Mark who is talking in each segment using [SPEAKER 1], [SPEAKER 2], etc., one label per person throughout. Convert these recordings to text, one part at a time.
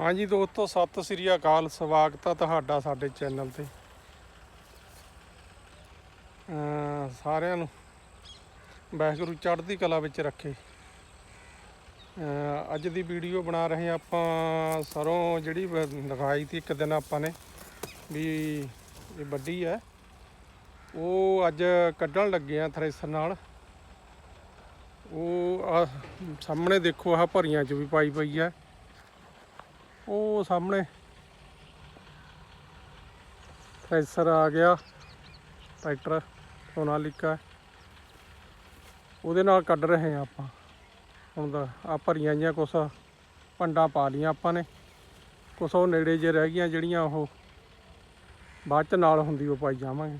[SPEAKER 1] ਹਾਂਜੀ ਦੋਸਤੋ, ਸਤਿ ਸ੍ਰੀ ਅਕਾਲ। ਸਵਾਗਤ ਹੈ ਤੁਹਾਡਾ ਸਾਡੇ ਚੈਨਲ ਤੇ। ਸਾਰਿਆਂ ਨੂੰ ਵਾਹਿਗੁਰੂ ਚੜ੍ਹਦੀ ਕਲਾ ਵਿੱਚ ਰੱਖੇ। ਅੱਜ ਦੀ ਵੀਡੀਓ ਬਣਾ ਰਹੇ ਆਪਾਂ, ਸਰੋਂ ਜਿਹੜੀ ਵ- ਲਗਾਈ ਤੀ ਇੱਕ ਦਿਨ ਆਪਾਂ ਨੇ, ਵੀ ਇਹ ਵੱਡੀ ਹੈ। ਉਹ ਅੱਜ ਕੱਢਣ ਲੱਗੇ ਆ ਥ੍ਰੈਸ਼ਰ ਨਾਲ। ਉਹ ਸਾਹਮਣੇ ਦੇਖੋ, ਆਹ ਭਰੀਆਂ ਚ ਵੀ ਪਾਈ ਪਈ ਹੈ। ਉਹ ਸਾਹਮਣੇ ਥ੍ਰੈਸ਼ਰ ਆ ਗਿਆ। ਟਰੈਕਟਰ ਸੋਨਾਲੀਕਾ ਉਹਦੇ ਨਾਲ ਕੱਢ ਰਹੇ ਆ ਆਪਾਂ। ਹੁਣ ਦਾ ਆ ਭਰੀਆਂ ਜੀਆਂ ਕੁਛ ਪੰਡਾ ਪਾ ਲੀਆਂ ਆਪਾਂ ਨੇ। ਕੁਛ ਉਹ ਨੇੜੇ ਜੇ ਰਹਿ ਗਈਆਂ ਜਿਹੜੀਆਂ ਉਹ ਬਾਅਦ ਚ ਨਾਲ ਹੁੰਦੀ ਉਹ ਪਾਈ ਜਾਵਾਂਗੇ।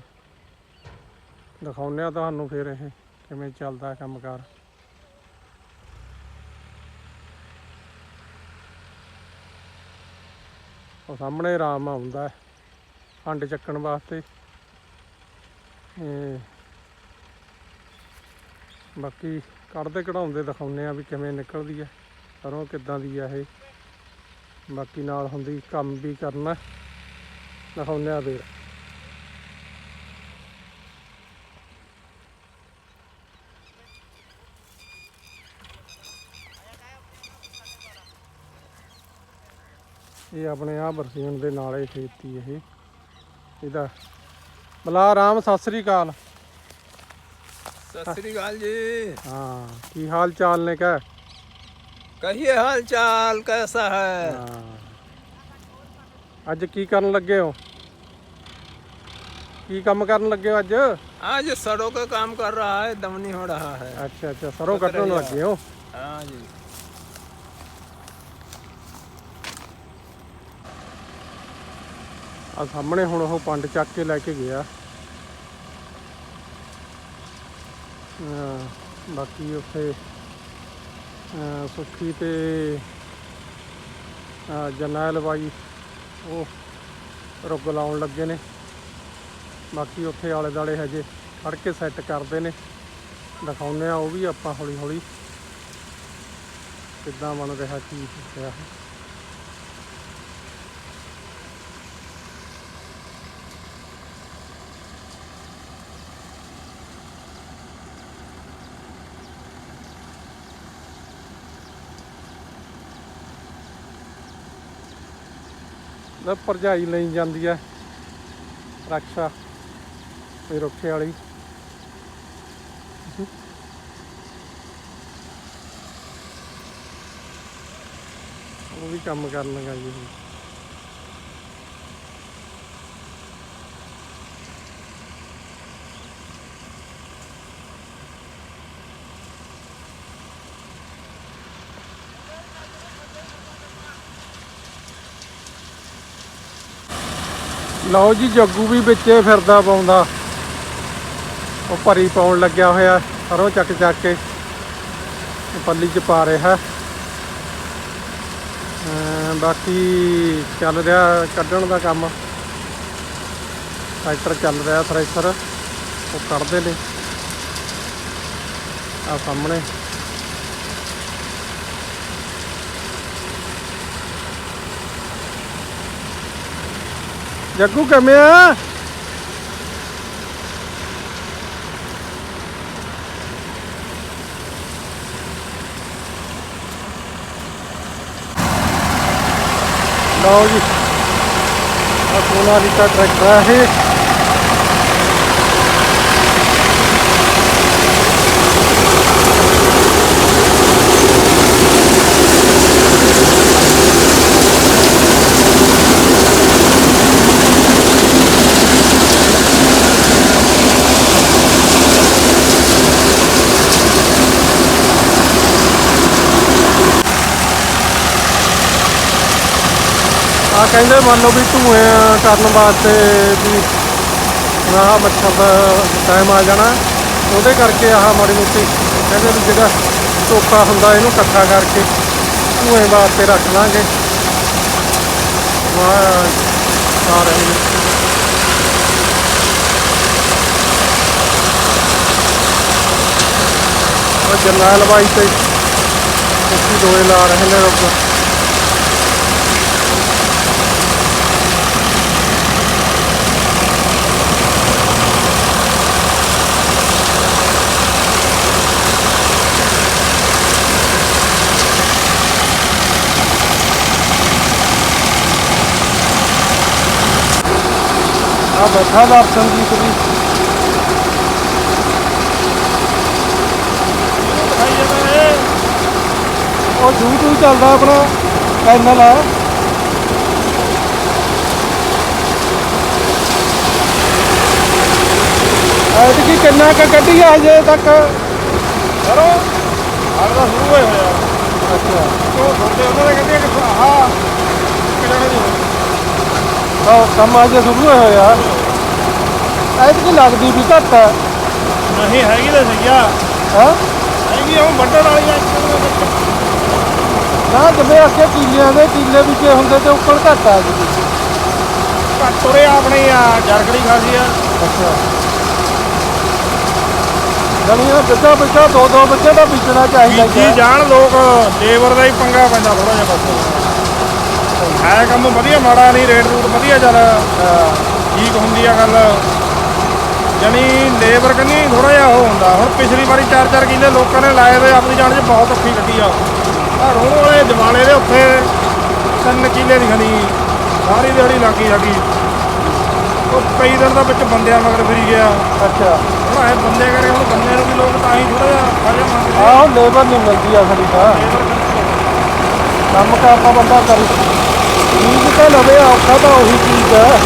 [SPEAKER 1] ਦਿਖਾਉਂਦੇ ਆ ਤੁਹਾਨੂੰ ਫਿਰ ਇਹ ਕਿਵੇਂ ਚੱਲਦਾ ਕੰਮਕਾਰ। ਉਹ ਸਾਹਮਣੇ ਆਰਾਮ ਆਉਂਦਾ ਹੈ, ਹੰਡ ਚੱਕਣ ਵਾਸਤੇ। ਬਾਕੀ ਕੱਢਦੇ ਕਢਾਉਂਦੇ ਦਿਖਾਉਂਦੇ ਆ ਵੀ ਕਿਵੇਂ ਨਿਕਲਦੀ ਹੈ ਸਰੋਂ ਕਿੱਦਾਂ ਦੀ ਆ ਇਹ। ਬਾਕੀ ਨਾਲ ਹੁੰਦੀ ਕੰਮ ਵੀ ਕਰਨਾ, ਦਿਖਾਉਂਦੇ ਆ ਫੇਰ। ਇਹ ਆਪਣੇ ਆ ਬਰਸੀਨ ਦੇ ਨਾਲੇ ਖੇਤੀ ਇਹ ਇਹਦਾ ਬਲਾ ਰਾਮ ਸਤਿ ਸ੍ਰੀ ਅਕਾਲ
[SPEAKER 2] सत श्रीकाल जी
[SPEAKER 1] ਹਾਂ ਕੀ ਹਾਲ ਚਾਲ ਨੇ ਕਹ
[SPEAKER 2] कहिए हाल चाल कैसा है
[SPEAKER 1] ਹਾਂ ਅੱਜ ਕੀ ਕਰਨ ਲੱਗੇ ਹੋ ਕੀ ਕੰਮ ਕਰਨ ਲੱਗੇ ਹੋ ਅੱਜ
[SPEAKER 2] आज सड़ों का काम कर रहा है दमनी हो रहा है
[SPEAKER 1] ਅੱਛਾ ਅੱਛਾ ਸਰੋਂ ਕੱਟਣ ਲੱਗੇ ਹੋ
[SPEAKER 2] हाँ जी
[SPEAKER 1] ਆ ਸਾਹਮਣੇ ਹੁਣ ਉਹ ਪੰਡ ਚੱਕ ਕੇ ਲੈ ਕੇ ਗਿਆ। ਬਾਕੀ ਉੱਥੇ ਅਹ ਸੁੱਖੀ ਤੇ ਜਰਨੈਲ ਬਾਈ, ਉਹ ਰੁੱਗ ਲਾਉਣ ਲੱਗੇ ਨੇ। ਬਾਕੀ ਉੱਥੇ ਆਲੇ ਦਾਲੇ ਹਜੇ ਖੜ ਕੇ ਸੈੱਟ ਕਰਦੇ ਨੇ। ਦਿਖਾਉਂਦੇ ਆ ਉਹ ਵੀ ਆਪਾਂ ਹੌਲੀ ਹੌਲੀ ਕਿੱਦਾਂ ਬਣ ਰਿਹਾ, ਕੀ ਰਿਹਾ। ਨਾ ਭਰਜਾਈ ਲਈ ਜਾਂਦੀ ਹੈ ਰਕਸ਼ਾ, ਇਹ ਰੁੱਖੇ ਵਾਲੀ। ਉਹ ਵੀ ਕੰਮ ਕਰਨ ਲੱਗਾ ਜੀ। ਲਓ ਜੀ, ਜੱਗੂ ਵੀ ਵਿੱਚੇ ਫਿਰਦਾ ਪਾਉਂਦਾ। ਉਹ ਭਰੀ ਪਾਉਣ ਲੱਗਿਆ ਹੋਇਆ ਸਰੋਂ ਚੱਕ ਚੱਕ ਕੇ। ਪੱਲੀ ਚ ਪਾ ਰਿਹਾ। ਬਾਕੀ ਚੱਲ ਰਿਹਾ ਕੱਢਣ ਦਾ ਕੰਮ। ਟਰੈਕਟਰ ਚੱਲ ਰਿਹਾ, ਥ੍ਰੈਸ਼ਰ। ਉਹ ਕੱਢਦੇ ਨੇ। ਆ ਸਾਹਮਣੇ। ਜੱਗੂ ਕਿਵੇਂ ਆ? ਲਓ ਜੀ। ਆ ਸੋਨਾਲੀਕਾ ਟਰੈਕਟਰ ਹੈ ਕਹਿੰਦੇ ਮੰਨ ਲਓ ਵੀ ਧੂਏ ਕਰਨ ਵਾਸਤੇ ਵੀ ਆਹ ਮੱਛਰ ਦਾ ਟਾਈਮ ਆ ਜਾਣਾ। ਉਹਦੇ ਕਰਕੇ ਆਹ ਮਾੜੀ ਮੋਟੀ ਕਹਿੰਦੇ ਵੀ ਜਿਹੜਾ ਟੋਕਾ ਹੁੰਦਾ ਇਹਨੂੰ ਇਕੱਠਾ ਕਰਕੇ ਧੂਏ ਵਾਸਤੇ ਰੱਖ ਲਾਂਗੇ। ਵਾਹ, ਆ ਰਹੇ ਨੇ ਜਰਨੈਲ ਬਾਈ ਤੇ ਕੁੱਤੀ ਦੋਏ ਲਾ ਰਹੇ ਨੇ ਰੁੱਗ ਆ ਬੈਠਾ ਦਰਸ਼ਨਜੀਤ
[SPEAKER 3] ਇਹ
[SPEAKER 1] ਉਹ YouTube ਚੱਲਦਾ ਆਪਣਾ ਚੈਨਲ ਆ। ਐਤਕੀ ਕਿੰਨਾ ਕੁ ਕੱਢੀ ਆ ਹਜੇ ਤੱਕ?
[SPEAKER 3] ਕਰੋ। ਦਾ ਸ਼ੁਰੂ ਹੋਇਆ
[SPEAKER 1] ਅੱਛਾ।
[SPEAKER 3] ਉਹ ਤੁਹਾਡੇ ਉਹਨਾਂ ਦੇ ਕਹਿੰਦੇ ਕਿ ਆਹ
[SPEAKER 1] ਤਾਂ ਕੰਮ ਅਜੇ ਸ਼ੁਰੂ ਹੋਇਆ ਹੋਇਆ ਐਤਕੀ ਲੱਗਦੀ ਵੀ ਘੱਟ ਹੈ।
[SPEAKER 3] ਨਹੀਂ ਹੈਗੀ ਤਾਂ ਸਹੀ ਆ।
[SPEAKER 1] ਹੈ?
[SPEAKER 3] ਹੈਗੀ ਆ ਉਹ ਇੱਕ ਦੋ ਵਿੱਚ
[SPEAKER 1] ਨਾ ਜਿਵੇਂ ਅੱਗੇ ਕੀਲਿਆਂ ਦੇ ਕੀਲੇ ਵੀ ਜੇ ਹੁੰਦੇ ਤੇ ਉੱਪਰ ਘੱਟ ਆ ਜੀ
[SPEAKER 3] ਘੱਟ ਆਪਣੀ ਆ ਜਰਗੜੀ ਖਾਸੀ ਆ।
[SPEAKER 1] ਅੱਛਾ। ਗਲੀਆਂ ਬੱਚਾ ਬੱਚਾ ਦੋ ਦੋ ਬੱਚੇ ਦਾ ਬੀਜਣਾ ਚਾਹੀਦਾ ਜੀ
[SPEAKER 3] ਜਾਣ ਲੋਕ ਲੇਬਰ ਦਾ ਹੀ ਪੰਗਾ ਪੈਂਦਾ ਥੋੜਾ ਜਿਹਾ ਬਸ। ਹੈ ਕੰਮ ਵਧੀਆ ਮਾੜਾ ਨਹੀਂ ਰੇਟ ਰੂਟ ਵਧੀਆ ਚੱਲ ਠੀਕ ਹੁੰਦੀ ਆ ਗੱਲ। ਜਾਨੀ ਲੇਬਰ ਕੰਨੀ ਥੋੜਾ ਜਿਹਾ ਉਹ ਹੁੰਦਾ। ਹੁਣ ਪਿਛਲੀ ਵਾਰੀ 4-4 ਕਿੱਲੇ ਲੋਕਾਂ ਨੇ ਲਾਏ ਤੇ ਆਪਣੀ ਜਾਨ 'ਚ ਬਹੁਤ ਔਖੀ ਕੱਢੀ ਆ। ਆ ਰੋਣ ਵਾਲੇ ਦਿਵਾਲੇ ਦੇ ਉੱਥੇ ਤਿੰਨ ਕਿੱਲੇ ਦੀ ਖਣੀ ਸਾਰੀ ਦਿਹਾੜੀ ਲੱਗੀ ਸਾਡੀ ਉਹ ਕਈ ਦਿਨ ਦਾ ਵਿੱਚ ਬੰਦਿਆਂ ਮਗਰ ਫਿਰੀ ਗਿਆ।
[SPEAKER 1] ਅੱਛਾ।
[SPEAKER 3] ਹੁਣ ਇਹ ਬੰਦੇ ਕਰੇ ਹੁਣ ਬੰਦੇ ਨੂੰ ਵੀ ਲੋਕ ਤਾਂ ਹੀ ਥੋੜਾ ਜਿਹਾ ਫਾਇਦਾ ਮੰਗਦੇ ਆ।
[SPEAKER 1] ਆਹੋ ਲੇਬਰ ਨਹੀਂ ਮਿਲਦੀ ਆ ਖੜੀ ਤਾਂ। ਕੰਮ ਕਰਦਾ ਬੰਦਾ ਕਰੀ। ਚੀਜ਼ ਤਾਂ ਲਵੇ ਔਖਾ ਤਾਂ ਉਹੀ ਚੀਜ਼ ਹੈ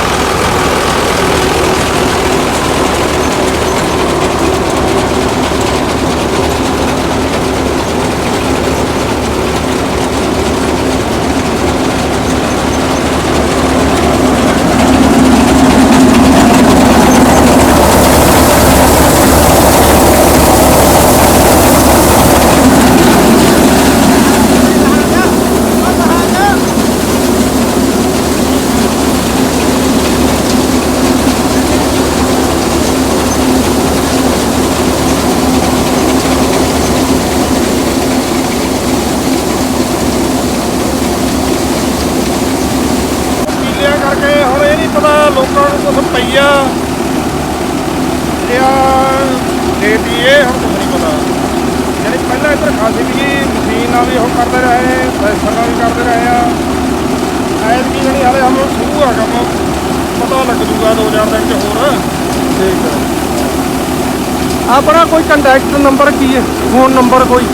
[SPEAKER 3] ਕੀਲਿਆਂ ਕਰਕੇ ਹੁਣ ਇਹ ਨਹੀਂ ਪਤਾ ਲੋਕਾਂ ਨੂੰ ਕੁਝ ਪਈਆ ਜਾਂ ਦੇਤੀ ਇਹ ਹੁਣ ਕੁਝ ਨਹੀਂ ਪਤਾ। ਜਿਹੜੀ ਪਹਿਲਾਂ ਇੱਧਰ ਖਾਸੀ ਵੀ ਮਸ਼ੀਨ ਨਾਲ ਵੀ ਉਹ ਕਰਦੇ ਰਹੇ ਪ੍ਰੈਸ਼ਰ ਨਾਲ ਵੀ ਕਰਦੇ ਰਹੇ ਆ। ਐਤ ਕੀ ਜਿਹੜੀ ਹਾਲੇ ਹਮ ਸ਼ੁਰੂ ਆ ਕੰਮ ਪਤਾ ਲੱਗ ਜੂਗਾ 2000 ਦਿਨ ਚ ਹੋਰ।
[SPEAKER 1] ਠੀਕ ਹੈ ਆਪਣਾ ਕੋਈ ਕੰਟੈਕਟ ਨੰਬਰ ਕੀ ਹੈ? ਫੋਨ ਨੰਬਰ ਕੋਈ?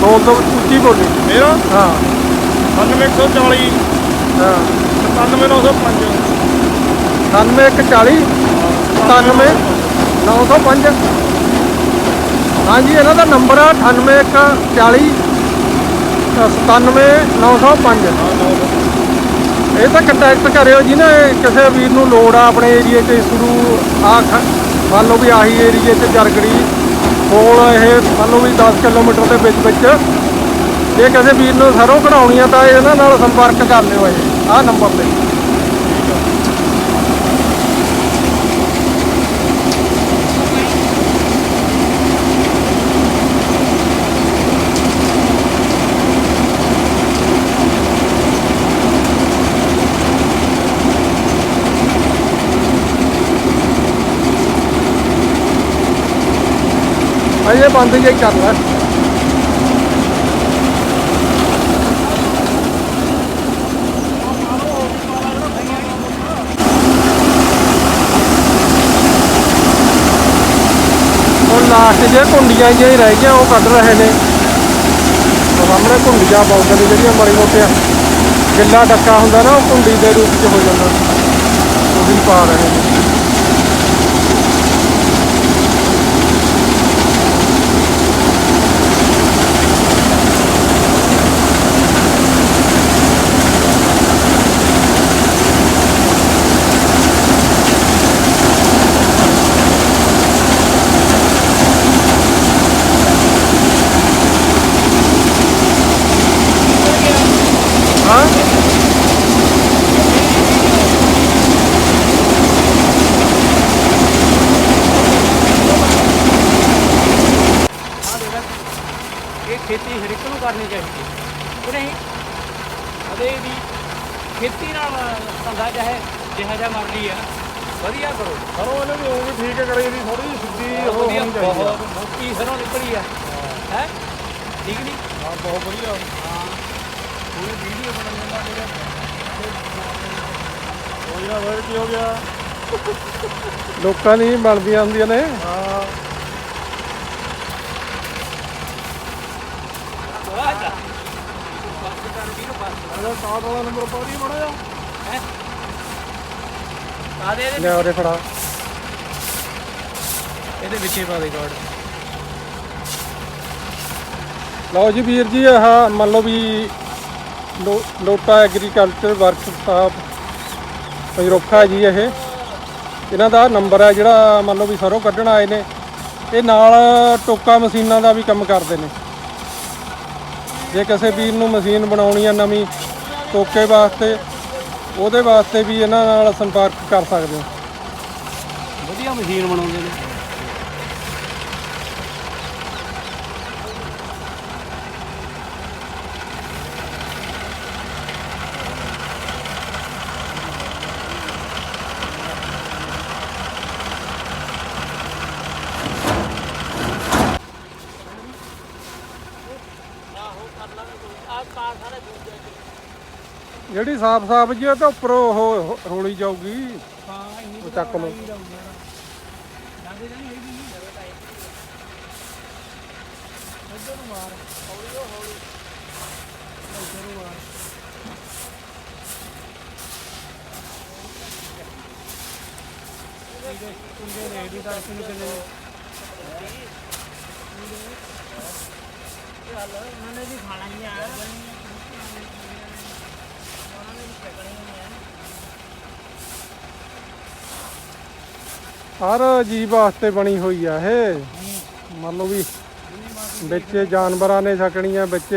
[SPEAKER 1] ਬੋਲ ਦੋ ਉੱਚੀ ਬੋਲੀ।
[SPEAKER 3] ਮੇਰਾ?
[SPEAKER 1] ਹਾਂ।
[SPEAKER 3] 9140
[SPEAKER 1] ਹਾਂ।
[SPEAKER 3] 97905
[SPEAKER 1] 9140 97905 ਹਾਂਜੀ, ਇਹਨਾਂ ਦਾ ਨੰਬਰ ਆ 9840 97905 ਇਹ ਤਾਂ ਕੰਟੈਕਟ ਕਰਿਓ ਜੀ ਨਾ ਕਿਸੇ ਵੀਰ ਨੂੰ ਲੋੜ ਆ ਆਪਣੇ ਏਰੀਏ 'ਚ, ਸ਼ੁਰੂ ਆ ਖ- ਮੰਨ ਲਓ ਵੀ ਆਹੀ ਏਰੀਏ 'ਚ ਜਰਗੜੀ ਕੋਲ ਇਹ, ਮੰਨ ਲਓ ਵੀ 10 ਕਿਲੋਮੀਟਰ ਦੇ ਵਿੱਚ ਵਿੱਚ। ਜੇ ਕਿਸੇ ਵੀਰ ਨੂੰ ਸਰੋਂ ਕਢਾਉਣੀ ਆ ਤਾਂ ਇਹਨਾਂ ਨਾਲ ਸੰਪਰਕ ਕਰ ਲਿਓ ਇਹ, ਆਹ ਨੰਬਰ ਤੇ। ਅਜੇ ਬੰਦ ਜਿਹਾ ਹੀ ਕਰਨਾ ਹੁਣ ਲਾਸਟ ਜੇ ਕੁੰਡੀਆਂ ਜਿਹੀਆਂ ਹੀ ਰਹਿ ਗਈਆਂ, ਉਹ ਕੱਢ ਰਹੇ ਨੇ। ਸਾਹਮਣੇ ਕੁੰਡੀਆਂ ਪਾਉਂਦੇ ਨੇ, ਜਿਹੜੀਆਂ ਮਾੜੀ ਮੋਟੀਆਂ। ਗਿੱਲਾ ਡੱਕਾ ਹੁੰਦਾ ਨਾ, ਉਹ ਕੁੰਡੀ ਦੇ ਰੂਪ 'ਚ ਹੋ ਜਾਂਦਾ। ਉਹ ਵੀ ਪਾ ਰਹੇ ਨੇ ਹਾਂ
[SPEAKER 4] ਇਹ ਖੇਤੀ ਹਰ ਇੱਕ ਨੂੰ ਕਰਨੀ ਚਾਹੀਦੀ ਹੈ ਕਿ ਨਹੀਂ ਅਦੇ ਵੀ ਖੇਤੀ ਨਾਲ ਧੰਦਾ ਚਾਹੇ ਜਿਹਾ ਜਿਹਾ ਮਰਜ਼ੀ ਆ ਵਧੀਆ ਕਰੋ
[SPEAKER 3] ਸਰੋਂ ਇਹਨੇ ਵੀ ਉਹ ਵੀ ਠੀਕ ਕਰੀ ਦੀ ਥੋੜੀ ਸਿੱਧੀ ਉਹ
[SPEAKER 4] ਵਧੀਆ ਬਹੁਤ ਮੋਟੀ ਸਰੋਂ ਨਿਕਲੀ ਆ। ਹੈ? ਠੀਕ ਨਹੀਂ?
[SPEAKER 3] ਹਾਂ ਬਹੁਤ ਵਧੀਆ।
[SPEAKER 4] ਹਾਂ।
[SPEAKER 3] ਪੂਰੀ ਵੀਡੀਓ ਬਣਾਉਣ ਦਾ ਮੇਰਾ ਉਹ ਜਿਹੜਾ ਵਰਡ ਕੀ ਹੋ ਗਿਆ?
[SPEAKER 1] ਲੋਕਾਂ ਦੀ ਬਣਦੀਆਂ ਹੁੰਦੀਆਂ ਨੇ।
[SPEAKER 3] ਹਾਂ। ਇਹਦਾ ਸਟਾਰਟ ਵਾਲਾ ਨੰਬਰ ਪਾ ਦੀ ਮੜਾ ਜਾ
[SPEAKER 4] ਆ ਦੇ ਇਹਦੇ
[SPEAKER 1] ਲੈ ਉਹਦੇ ਫੜਾ।
[SPEAKER 4] ਇਹਦੇ ਵਿੱਚੇ ਪਾ ਦੇ ਕਾਰਡ
[SPEAKER 1] ਲਓ ਜੀ ਵੀਰ ਜੀ ਆਹ ਮੰਨ ਲਓ ਵੀ ਲੋਟਾ ਐਗਰੀਕਲਚਰ ਵਰਕਸ਼ਾਪ ਪੰਜਰੋਖਾ ਜੀ ਇਹ। ਇਹਨਾਂ ਦਾ ਨੰਬਰ ਹੈ ਜਿਹੜਾ ਮੰਨ ਲਓ ਵੀ ਸਰੋਂ ਕੱਢਣ ਆਏ ਨੇ। ਇਹ ਨਾਲ ਟੋਕਾ ਮਸ਼ੀਨਾਂ ਦਾ ਵੀ ਕੰਮ ਕਰਦੇ ਨੇ। ਜੇ ਕਿਸੇ ਵੀਰ ਨੂੰ ਮਸ਼ੀਨ ਬਣਾਉਣੀ ਹੈ ਨਵੀਂ ਟੋਕੇ ਵਾਸਤੇ ਉਹਦੇ ਵਾਸਤੇ ਵੀ ਇਹਨਾਂ ਨਾਲ ਸੰਪਰਕ ਕਰ ਸਕਦੇ ਹੋ।
[SPEAKER 4] ਵਧੀਆ ਮਸ਼ੀਨ ਬਣਾਉਂਦੇ ਨੇ।
[SPEAKER 1] ਜਿਹੜੀ ਸਾਫ-ਸਾਫ ਜੀ ਉਹ ਤਾਂ ਉੱਪਰ ਉਹ ਰੋਲੀ ਜਾਊਗੀ।
[SPEAKER 4] ਹਾਂ ਇੰਨੀ
[SPEAKER 1] ਉਹ ਚੱਕ ਲਓ।
[SPEAKER 4] ਜਾਂਦੇ ਨਹੀਂ ਹੈਗੀ ਇੱਧਰ ਨੂੰ ਮਾਰ। ਹੌਲੀ ਹੌਲੀ। ਇੱਧਰ ਨੂੰ ਮਾਰ। ਕੁੰਡੇ ਨੇ ਦੀ ਤੜਕ ਨੂੰ ਕਿੰਨੇ ਉਹਨਾਂ ਨੇ ਵੀ ਖਾਣਾ ਹੀ ਆ।
[SPEAKER 1] ਹਰ ਜੀਵ ਵਾਸਤੇ ਬਣੀ ਹੋਈ ਆ ਇਹ। ਮੰਨ ਲਓ ਵੀ ਵਿੱਚ ਜਾਨਵਰਾਂ ਨੇ ਛਕਣੀਆਂ ਵਿੱਚ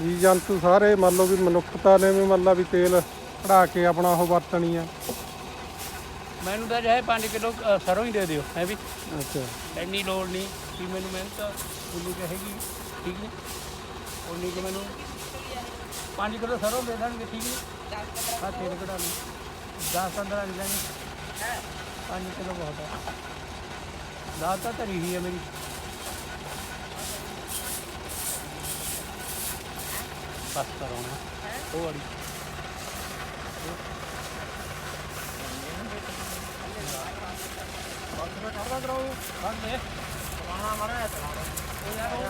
[SPEAKER 1] ਜੀ ਜੰਤੂ ਸਾਰੇ ਮੰਨ ਲਓ ਵੀ ਮਨੁੱਖਤਾ ਨੇ ਵੀ ਮੰਨ ਲਾ ਵੀ ਤੇਲ ਕਢਾ ਕੇ ਆਪਣਾ ਉਹ ਵਰਤਣੀ ਆ।
[SPEAKER 4] ਮੈਨੂੰ ਤਾਂ ਚਾਹੇ 5 ਕਿਲੋ ਸਰੋਂ ਹੀ ਦੇ ਦਿਓ ਹੈ ਵੀ।
[SPEAKER 1] ਅੱਛਾ।
[SPEAKER 4] ਇੰਨੀ ਲੋੜ ਨਹੀਂ ਕਿ ਮੈਨੂੰ ਮਿਹਨਤ ਉਨੀ ਚਾਹੀਦੀ ਠੀਕ ਨੇ ਉਨੀ ਕਿ ਮੈਨੂੰ 5 ਕਿਲੋ ਸਰੋਂ ਦੇ ਦੇਣਗੇ ਠੀਕ ਨੇ ਆ ਤੇਲ ਕਢਾ ਲਈ 10 15 ਨਹੀਂ ਲੈਣੇ 5 ਕਿਲੋ ਬਹੁਤ ਹੈ ਦਾਤ ਤਾਂ ਧਰੀ ਹੀ ਹੈ ਮੇਰੀ। ਬਸ ਕਰਾਉਣਾ ਉਹ ਵਾਲੀ।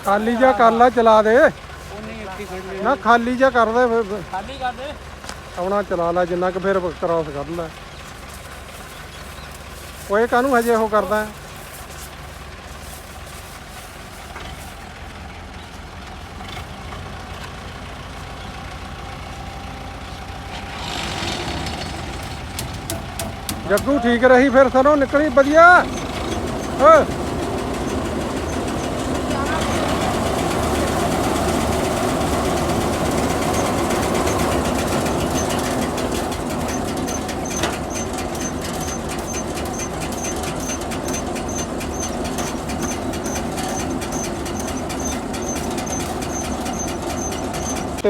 [SPEAKER 1] ਖਾਲੀ ਜਿਹਾ ਕਰ ਲੈ ਚਲਾ ਦੇ। ਨਾ ਖਾਲੀ ਜਿਹਾ ਕਰ ਦੇ ਫਿਰ- ਫਿਰ
[SPEAKER 4] ਖਾਲੀ ਕਰ ਦੇ।
[SPEAKER 1] ਆਪਣਾ ਚਲਾ ਲੈ ਜਿੰਨਾ ਕੁ ਫਿਰ ਕ੍ਰਾਸ ਕਰ ਲੈ। ਓਏ ਕਾਹਨੂੰ ਹਜੇ ਉਹ ਕਰਦਾ ਹੈ? ਜੱਗੂ ਠੀਕ ਰਹੀ ਫਿਰ ਸਰੋਂ ਨਿਕਲੀ ਵਧੀਆ ਓਏ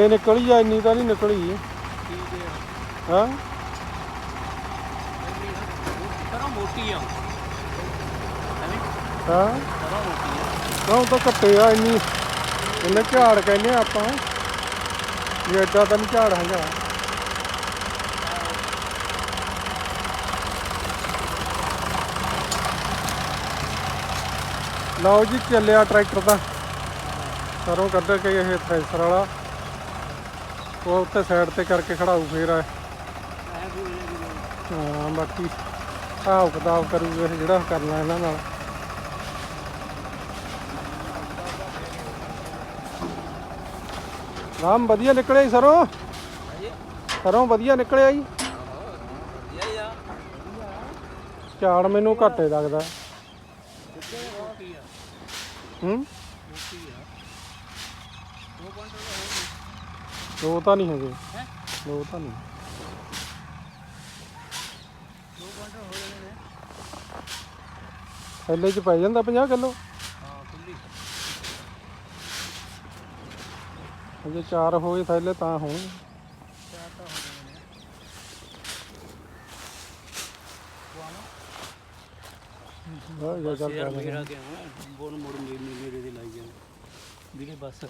[SPEAKER 1] ਤੇ ਨਿਕਲੀ ਆ ਇੰਨੀ ਤਾਂ ਨਹੀਂ ਨਿਕਲੀ। ਹਾਂ?
[SPEAKER 4] ਸਰੋਂ ਮੋਟੀ ਆ।
[SPEAKER 1] ਹਾਂ?
[SPEAKER 4] ਸਰੋਂ ਮੋਟੀ ਆ
[SPEAKER 1] ਨਾ ਉਹ ਤਾਂ ਘੱਟੇ ਆ ਇੰਨੀ? ਇਹਨੇ ਝਾੜ ਕਹਿੰਦੇ ਆਪਾਂ। ਇਹ ਏਡਾ ਤਾਂ ਨਹੀਂ ਝਾੜ ਹੈਗਾ। ਲਓ ਜੀ ਚੱਲਿਆ ਟਰੈਕਟਰ ਦਾ ਸਰੋਂ ਕੱਢ ਕੇ ਇਹ ਥ੍ਰੈਸ਼ਰ ਵਾਲਾ। ਉਹ ਉੱਤੇ ਸਾਈਡ ਤੇ ਕਰਕੇ ਖੜਾਊ ਫੇਰ ਆ। ਹਾਂ ਬਾਕੀ ਹਿਸਾਬ ਕਿਤਾਬ ਕਰੂ ਇਹ ਜਿਹੜਾ ਕਰਨਾ ਇਹਨਾਂ ਨਾਲ। ਰਾਮ ਵਧੀਆ ਨਿਕਲਿਆ ਜੀ ਸਰੋਂ? ਸਰੋਂ ਵਧੀਆ ਨਿਕਲਿਆ ਜੀ? ਝਾੜ ਮੈਨੂੰ ਘੱਟੇ ਲੱਗਦਾ। ਹੂੰ? ਦੋ ਤਾਂ ਨਹੀਂ ਹੈਗੇ। ਦੋ ਤਾਂ ਨਹੀਂ। ਥੈਲੇ ਚ ਪੈ ਜਾਂਦਾ 50 ਕਿਲੋ। ਜੇ ਚਾਰ ਹੋਏ ਥੈਲੇ ਤਾਂ ਹੋਣਗੇ ਹਾਂ ਇਹ ਗੱਲ
[SPEAKER 4] ਯਾਰ
[SPEAKER 1] ਕਰ
[SPEAKER 4] ਮੇਰਾ ਕਿ ਬੋਨ ਮੋੜ ਮੇਰੇ ਮੇਰੇ ਦੇ ਲਾਈ ਜਾਣ। ਵੀਰੇ ਬਸ।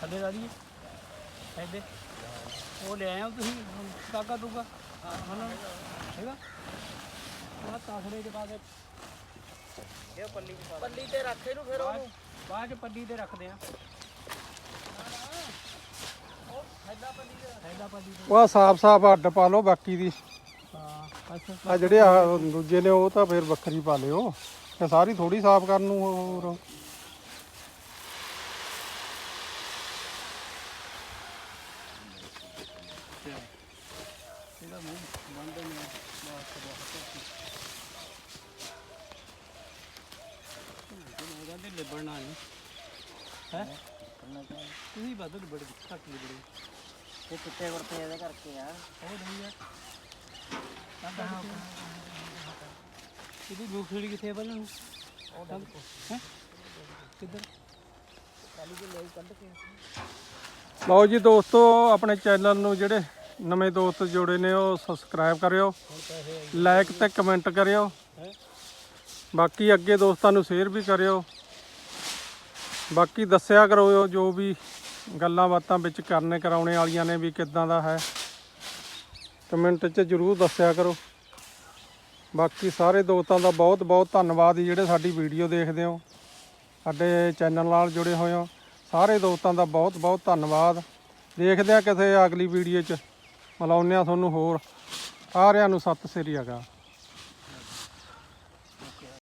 [SPEAKER 4] ਥੱਲੇ ਲਾ ਲਈਏ। ਐਦੇ ਉਹ ਲੈ ਆਇਆ ਤੁਸੀਂ ਕਾਕਾ ਦੂਗਾ। ਹਾਂ ਹੈਗਾ ਉਹ ਤਾਸੜੇ ਦੇ ਬਾਅਦ ਇਹ ਪੱਲੀ ਪੱਲੀ ਤੇ ਰੱਖ ਇਹਨੂੰ ਫਿਰ ਉਹਨੂੰ। ਬਾਅਦ ਚ ਪੱਲੀ ਤੇ ਰੱਖਦੇ ਆ। ਉਹ
[SPEAKER 1] ਸਾਫ਼ ਸਾਫ਼ ਅੱਡ ਪਾ ਲਓ ਬਾਕੀ ਦੀ। ਆ ਜਿਹੜੇ ਆ ਦੂਜੇ ਨੇ ਉਹ ਤਾਂ ਫਿਰ ਵੱਖਰੀ ਪਾ ਲਿਓ। ਤੇ ਸਾਰੀ ਥੋੜੀ ਸਾਫ਼ ਕਰਨ ਨੂੰ ਹੋਰ।
[SPEAKER 4] ਲਿਬੜਨਾ ਨਹੀਂ ਹੈ? ਤੁਸੀਂ ਵੱਧ ਲਿਬੜ ਘੱਟ ਲਿਬੜੇ।
[SPEAKER 5] ਇਹ ਕੁੱਤੇ ਵਰਤੇ ਇਹਦੇ ਕਰਕੇ ਆ।
[SPEAKER 4] ਉਹ ਨਹੀਂ ਆ। ਇਹਦੀ ਮੂੰਗਫਲੀ ਕਿੱਥੇ ਬੰਨਣ ਨੂੰ ਹੈ? ਕਿੱਧਰ?
[SPEAKER 1] ਲਓ ਜੀ ਦੋਸਤੋ ਆਪਣੇ ਚੈਨਲ ਨੂੰ ਜਿਹੜੇ ਨਵੇਂ ਦੋਸਤ ਜੁੜੇ ਨੇ ਉਹ ਸਬਸਕ੍ਰਾਈਬ ਕਰਿਓ। ਲਾਈਕ ਤੇ ਕਮੈਂਟ ਕਰਿਓ। ਬਾਕੀ ਅੱਗੇ ਦੋਸਤਾਂ ਨੂੰ ਸ਼ੇਅਰ ਵੀ ਕਰਿਓ। ਬਾਕੀ ਦੱਸਿਆ ਕਰੋ ਜੋ ਵੀ ਗੱਲਾਂ ਬਾਤਾਂ ਵਿੱਚ ਕਰਨੇ ਕਰਾਉਣੇ ਵਾਲੀਆਂ ਨੇ ਵੀ ਕਿੱਦਾਂ ਦਾ ਹੈ। ਕਮੈਂਟ 'ਚ ਜਰੂਰ ਦੱਸਿਆ ਕਰੋ। ਬਾਕੀ ਸਾਰੇ ਦੋਸਤਾਂ ਦਾ ਬਹੁਤ ਬਹੁਤ ਧੰਨਵਾਦ ਜੀ ਜਿਹੜੇ ਸਾਡੀ ਵੀਡੀਓ ਦੇਖਦੇ ਹੋ। ਸਾਡੇ ਚੈਨਲ ਨਾਲ ਜੁੜੇ ਹੋਏ ਹੋ। ਸਾਰੇ ਦੋਸਤਾਂ ਦਾ ਬਹੁਤ ਬਹੁਤ ਧੰਨਵਾਦ। ਦੇਖਦੇ ਆ ਕਿਸੇ ਅਗਲੀ ਵੀਡੀਓ 'ਚ। ਮਿਲਾਉਂਦੇ ਆ ਤੁਹਾਨੂੰ ਹੋਰ। ਸਾਰਿਆਂ ਨੂੰ ਸਤਿ ਸ੍ਰੀ ਅਕਾਲ।